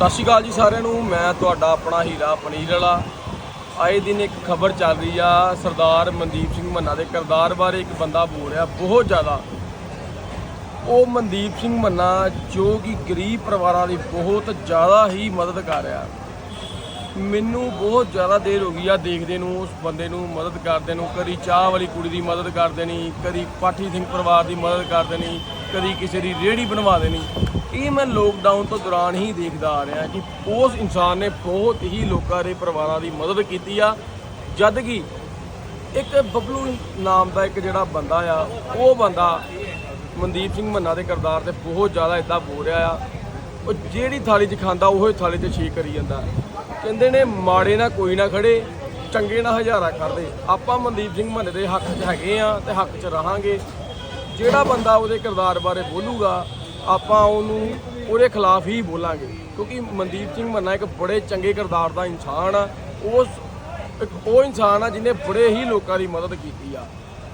ਸਤਿ ਸ਼੍ਰੀ ਅਕਾਲ ਜੀ ਸਾਰਿਆਂ ਨੂੰ, ਮੈਂ ਤੁਹਾਡਾ ਆਪਣਾ ਹੀਰਾ ਪਨੀਰ ਵਾਲਾ। ਆਏ ਦਿਨ ਇੱਕ ਖਬਰ ਚੱਲ ਰਹੀ ਆ, ਸਰਦਾਰ ਮਨਦੀਪ ਸਿੰਘ ਮੰਨਾ ਦੇ ਕਿਰਦਾਰ ਬਾਰੇ ਇੱਕ ਬੰਦਾ ਬੋਲ ਰਿਹਾ ਬਹੁਤ ਜ਼ਿਆਦਾ। ਉਹ ਮਨਦੀਪ ਸਿੰਘ ਮੰਨਾ, ਜੋ ਕਿ ਗਰੀਬ ਪਰਿਵਾਰਾਂ ਦੀ ਬਹੁਤ ਜ਼ਿਆਦਾ ਹੀ ਮਦਦ ਕਰ ਰਿਹਾ। ਮੈਨੂੰ ਬਹੁਤ ਜ਼ਿਆਦਾ ਦੇਰ ਹੋ ਗਈ ਆ ਦੇਖਦੇ ਨੂੰ, ਉਸ ਬੰਦੇ ਨੂੰ ਮਦਦ ਕਰਦੇ ਨੂੰ, ਕਦੀ ਚਾਹ ਵਾਲੀ ਕੁੜੀ ਦੀ ਮਦਦ ਕਰ ਦੇਣੀ, ਕਦੀ ਪਾਠੀ ਸਿੰਘ ਪਰਿਵਾਰ ਦੀ ਮਦਦ ਕਰ ਦੇਣੀ। ਕਦੀ ਕਿਸੇ ਦੀ ਰੇਹੜੀ ਬਣਵਾ ਦੇਣੀ। ਇਹ ਮੈਂ ਲੋਕਡਾਊਨ ਤੋਂ ਦੌਰਾਨ ਹੀ ਦੇਖਦਾ ਆ ਰਿਹਾ ਕਿ ਉਸ ਇਨਸਾਨ ਨੇ ਬਹੁਤ ਹੀ ਲੋਕਾਂ ਦੇ ਪਰਿਵਾਰਾਂ ਦੀ ਮਦਦ ਕੀਤੀ ਆ। ਜਦ ਕਿ ਇੱਕ ਬਬਲੂ ਨਾਮ ਦਾ ਇੱਕ ਜਿਹੜਾ ਬੰਦਾ ਆ, ਉਹ ਬੰਦਾ ਮਨਦੀਪ ਸਿੰਘ ਮੰਨਾ ਦੇ ਕਿਰਦਾਰ ਤੇ ਬਹੁਤ ਜ਼ਿਆਦਾ ਇਦਾਂ ਬੋਲ ਰਿਹਾ ਆ। ਉਹ ਜਿਹੜੀ ਥਾਲੀ 'ਚ ਖਾਂਦਾ, ਉਹ ਥਾਲੀ 'ਚ ਛੇ ਕਰੀ ਜਾਂਦਾ। ਕਹਿੰਦੇ ਨੇ, ਮਾੜੇ ਨਾ ਕੋਈ ਨਾ ਖੜੇ, ਚੰਗੇ ਨਾ ਹਜ਼ਾਰਾ ਕਰਦੇ ਆਪਾਂ ਮਨਦੀਪ ਸਿੰਘ ਮੰਨੇ ਦੇ ਹੱਕ 'ਚ ਹੈਗੇ ਆ ਤੇ ਹੱਕ 'ਚ ਰਹਾਂਗੇ। ਜਿਹੜਾ ਬੰਦਾ ਉਹਦੇ ਕਿਰਦਾਰ ਬਾਰੇ ਬੋਲੂਗਾ, ਆਪਾਂ ਉਹਨੂੰ ਉਹਦੇ ਖਿਲਾਫ ਹੀ ਬੋਲਾਂਗੇ। ਕਿਉਂਕਿ ਮਨਦੀਪ ਸਿੰਘ ਮੰਨਾ ਇੱਕ ਬੜੇ ਚੰਗੇ ਕਿਰਦਾਰ ਦਾ ਇਨਸਾਨ ਆ। ਉਸ ਇੱਕ ਉਹ ਇਨਸਾਨ ਆ ਜਿਹਨੇ ਬੜੇ ਹੀ ਲੋਕਾਂ ਦੀ ਮਦਦ ਕੀਤੀ ਆ।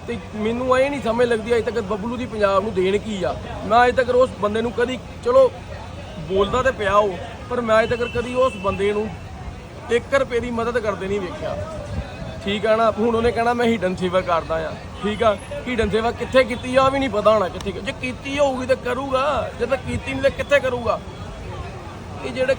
ਤੇ ਮੈਨੂੰ ਇਹ ਨਹੀਂ ਸਮਝ ਲੱਗਦੀ ਅਜੇ ਤੱਕ ਬੱਬਲੂ ਦੀ ਪੰਜਾਬ ਨੂੰ ਦੇਣ ਕੀ ਆ। ਮੈਂ ਅਜੇ ਤੱਕ ਉਸ ਬੰਦੇ ਨੂੰ ਕਦੀ ਚਲੋ, ਬੋਲਦਾ ਤੇ ਪਿਆ ਉਹ, ਪਰ ਮੈਂ ਅਜੇ ਤੱਕ ਕਦੀ ਉਸ ਬੰਦੇ ਨੂੰ 1 ਰੁਪਏ ਦੀ ਮਦਦ ਕਰਦੇ ਨਹੀਂ ਵੇਖਿਆ। ਠੀਕ ਆ ਨਾ, ਹੁਣ ਉਹਨੇ ਕਹਿਣਾ ਮੈਂ ਹਿਡਨ ਸੇਵਾ ਕਰਦਾ ਆ। ਠੀਕ ਆ ਹਿਡਨ ਸੇਵਾ ਕਿੱਥੇ ਕੀਤੀ ਆ ਉਹ ਵੀ ਨਹੀਂ ਪਤਾ ਹੋਣਾ ਕਿੱਥੇ ਜੇ ਕੀਤੀ ਹੋਊਗੀ ਤਾਂ ਕਰੂਗਾ, ਜੇ ਤਾਂ ਕੀਤੀ ਨਹੀਂ ਤਾਂ ਕਿੱਥੇ ਕਰੂਗਾ। ਇਹ ਜਿਹੜੇ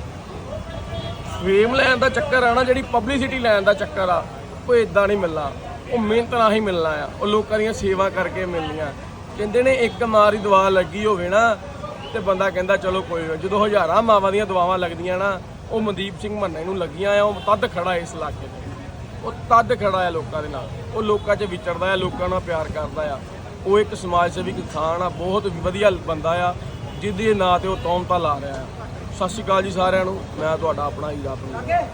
ਫੇਮ ਲੈਣ ਦਾ ਚੱਕਰ ਆ ਨਾ, ਜਿਹੜੀ ਪਬਲਿਸਿਟੀ ਲੈਣ ਦਾ ਚੱਕਰ ਆ, ਉਹ ਇਦਾਂ ਨਹੀਂ ਮਿਲਣਾ। ਉਹ ਮਿਹਨਤ ਨਾਲ ਹੀ ਮਿਲਣਾ ਆ। ਉਹ ਲੋਕਾਂ ਦੀਆਂ ਸੇਵਾ ਕਰਕੇ ਮਿਲਣੀਆਂ। ਕਹਿੰਦੇ ਨੇ ਇੱਕ ਮਾਰ ਦੀ ਦਵਾ ਲੱਗੀ ਹੋਵੇ ਨਾ, ਤੇ ਬੰਦਾ ਕਹਿੰਦਾ ਚਲੋ ਕੋਈ ਜਦੋਂ ਹਜ਼ਾਰਾਂ ਮਾਵਾਂ ਦੀਆਂ ਦਵਾਵਾਂ ਲੱਗਦੀਆਂ ਨਾ, ਉਹ ਮਨਦੀਪ ਸਿੰਘ ਮੰਨੇ ਨੂੰ ਲੱਗੀਆਂ ਆ, ਉਹ ਤਦ ਖੜਾ ਇਸ ਇਲਾਕੇ ਤੇ। ਉਹ ਤਦ ਖੜਾ ਆ ਲੋਕਾਂ ਦੇ ਨਾਲ। ਉਹ ਲੋਕਾਂ 'ਚ ਵਿਚਰਦਾ ਆ, ਲੋਕਾਂ ਨਾਲ ਪਿਆਰ ਕਰਦਾ ਆ। ਉਹ ਇੱਕ ਸਮਾਜ ਸੇਵੀ ਕਿਸਾਨ ਆ, ਬਹੁਤ ਵਧੀਆ ਬੰਦਾ ਆ, ਜਿਹਦੇ ਨਾਂ ਤੇ ਉਹ ਤੌਮਤਾ ਲਾ ਰਿਹਾ ਆ। ਸਤਿ ਸ਼੍ਰੀ ਅਕਾਲ ਜੀ ਸਾਰਿਆਂ ਨੂੰ। ਮੈਂ ਤੁਹਾਡਾ ਆਪਣਾ ਹੀਰਾ ਪਨੀਰ